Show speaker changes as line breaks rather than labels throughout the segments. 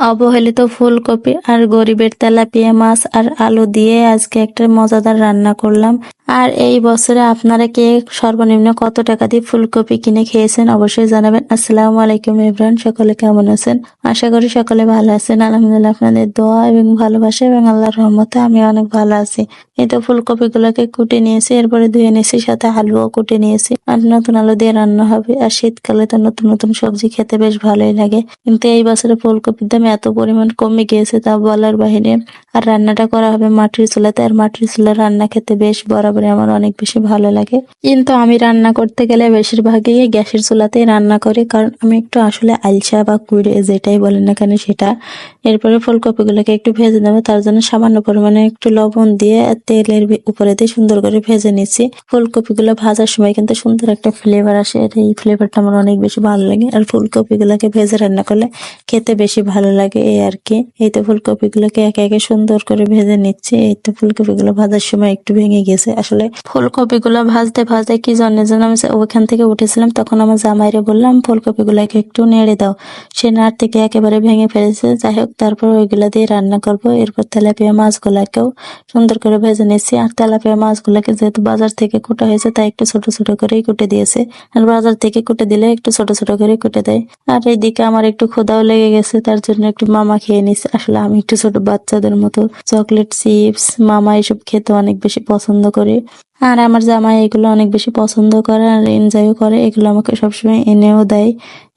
অবহেলিত ফুলকপি আর গরিবের তেলাপিয়া মাছ আর আলু দিয়ে আজকে একটা মজাদার রান্না করলাম। আর এই বছরে আপনারা কে সর্বনিম্ন কত টাকা দিয়ে ফুলকপি কিনে খেয়েছেন অবশ্যই জানাবেন। আসসালামু আলাইকুম ইব্রাহিম সকলে কেমন আছেন? আশা করি সকলে ভালো আছেন। আলহামদুলিল্লাহ আপনাদের দোয়া এবং ভালোবাসা এবং আল্লাহর রহমতে আমি অনেক ভালো আছি। এই তো ফুলকপি গুলোকে কুটে নিয়েছি, এরপরে ধুয়ে নিয়েছি, সাথে আলুও কুটে নিয়েছি। আর নতুন আলু দিয়ে রান্না হবে। আর শীতকালে তো নতুন নতুন সবজি খেতে বেশ ভালোই লাগে। কিন্তু এই বছরে ফুলকপির দাম এত পরিমাণ কমে গিয়েছে তা বলার বাহিরে। আর রান্নাটা করা হবে মাটির চুলাতে। আর মাটির চুলা রান্না খেতে বেশ বরাবরই আমার অনেক বেশি ভালো লাগে। কিন্তু আমি রান্না করতে গেলে বেশিরভাগই গ্যাসের চুলাতেই রান্না করি, কারণ আমি একটু আসলে আলসা বা কুড়ে যেটাই বলেন না কেন সেটা। এরপরে ফুলকপিগুলোকে একটু ভেজে নেব, তার জন্য সামান্য পরিমাণে একটু লবণ দিয়ে তেলের উপরে দিয়ে সুন্দর করে ভেজে নিচ্ছি। ফুলকপিগুলো ভাজার সময় কিন্তু সুন্দর একটা ফ্লেভার আসে এই ফ্লেভারটা আমার অনেক বেশি ভালো লাগে। আর ফুলকপিগুলোকে ভেজে রান্না করলে খেতে বেশি ভালো লাগে এই আর কি। এই তো ফুলকপিগুলোকে একে একে সুন্দর করে ভেজে নিচ্ছি, এই তো ফুলকপিগুলো ভাজার সময় একটু ভেঙে গেছে। আসলে ফুলকপিগুলো ভাজতে ভাজতে কি জানে যেন আমি ওখান থেকে উঠেছিলাম, তখন আমার জামাইরে বললাম, ফুলকপিগুলোকে একটু নেড়ে দাও। সে নাড় থেকে একেবারে ভেঙে ফেলেছে। যাই হোক, তারপর ওইগুলা দিয়ে রান্না করব। এরপর তেলাপিয়া মাছগুলাকেও সুন্দর করে ভেজে নিয়েছি আর তেলাপিয়া মাছগুলোকে যেহেতু বাজার থেকে কুটা হয়েছে, তাই একটু ছোট ছোট করেই কুটে দিয়েছে। আর বাজার থেকে কুটে দিলে একটু ছোট ছোট করে কুটে দেয়। আর এইদিকে আমার একটু খোদাও লেগে গেছে, তার জন্য একটু মামা খেয়ে নিচ্ছে আসলে আমি একটু ছোট বাচ্চাদের মতো চকলেট, চিপস, মামা এসব খেতে অনেক বেশি পছন্দ করি। parler আর আমার জামাই এগুলো অনেক বেশি পছন্দ করে আর এনজয়ও করে। এগুলো আমাকে সবসময় এনেও দেয়।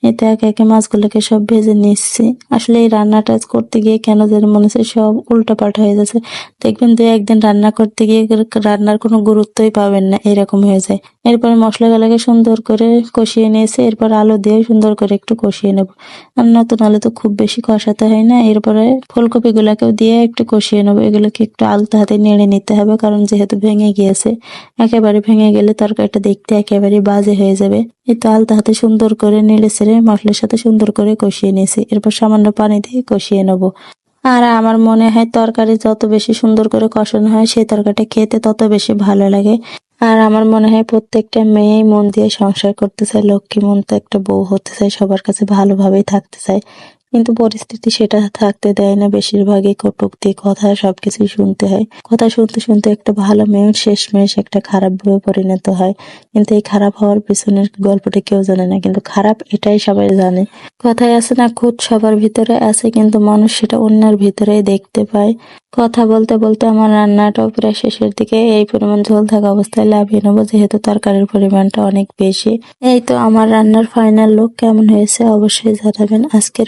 এতে একে একে মাছগুলোকে সব ভেজে নিচ্ছি। আসলে এই রান্নাটা করতে গিয়ে কেন যেন মনে হচ্ছে সব উল্টো পাল্টা হয়ে যাচ্ছে। দেখবেন দু একদিন রান্না করতে গিয়ে রান্নার কোনো গুরুত্বই পাবেন না, এরকম হয়ে যায়। এরপরে মশলাগুলোকে সুন্দর করে কষিয়ে নিয়েছে। এরপর আলু দিয়ে সুন্দর করে একটু কষিয়ে নেব। আর নতুন আলু তো খুব বেশি কষাতে হয় না। এরপরে ফুলকপিগুলোকেও দিয়ে একটু কষিয়ে নেব। এগুলোকে একটু আলতো হাতে নেড়ে নিতে হবে, কারণ যেহেতু ভেঙে গিয়েছে একেবারে ভেঙে গেলে তরকারিটা দেখতে একেবারে বাজে হয়ে যাবে। এই তো আলতো হাতে সুন্দর করে নেড়ে ছেড়ে মশলার সাথে সুন্দর করে কষিয়ে নিয়েছি। এরপর সামান্য পানি দিয়ে কষিয়ে নেব। আর আমার মনে হয় তরকারি যত বেশি সুন্দর করে কষানো হয়, সেই তরকারিটা খেতে তত বেশি ভালো লাগে। আর আমার মনে হয় প্রত্যেকটা মেয়ে মন দিয়ে সংসার করতে চায়। লক্ষ্মী মন তো একটা বউ হতে চায়, সবার কাছে ভালোভাবেই থাকতে চায়। কিন্তু পরিস্থিতি সেটা থাকতে দেয় না। বেশিরভাগই কটুক্তি, কথা সবকিছুই শুনতে হয়। কথা শুনতে শুনতে একটা ভালো মেয়ে শেষমেশ, একটা খারাপ ভাবে পরিণত হয়। কিন্তু এই খারাপ হওয়ার পিছনের গল্পটা কেউ জানে না, কিন্তু খারাপ এটাই সবাই জানে। কথায় আছে না খুদ সবার ভিতরে আছে, কিন্তু মানুষ সেটা অন্যের ভিতরেই দেখতে পায়। কথা বলতে বলতে আমার রান্নাটাও প্রায় শেষের দিকে এই পরিমাণ ঝোল থাকা অবস্থায় লাভিয়ে নেব, যেহেতু তরকারির পরিমাণটা অনেক বেশি। এই তো আমার রান্নার ফাইনাল লুক কেমন হয়েছে অবশ্যই জানাবেন। আজকের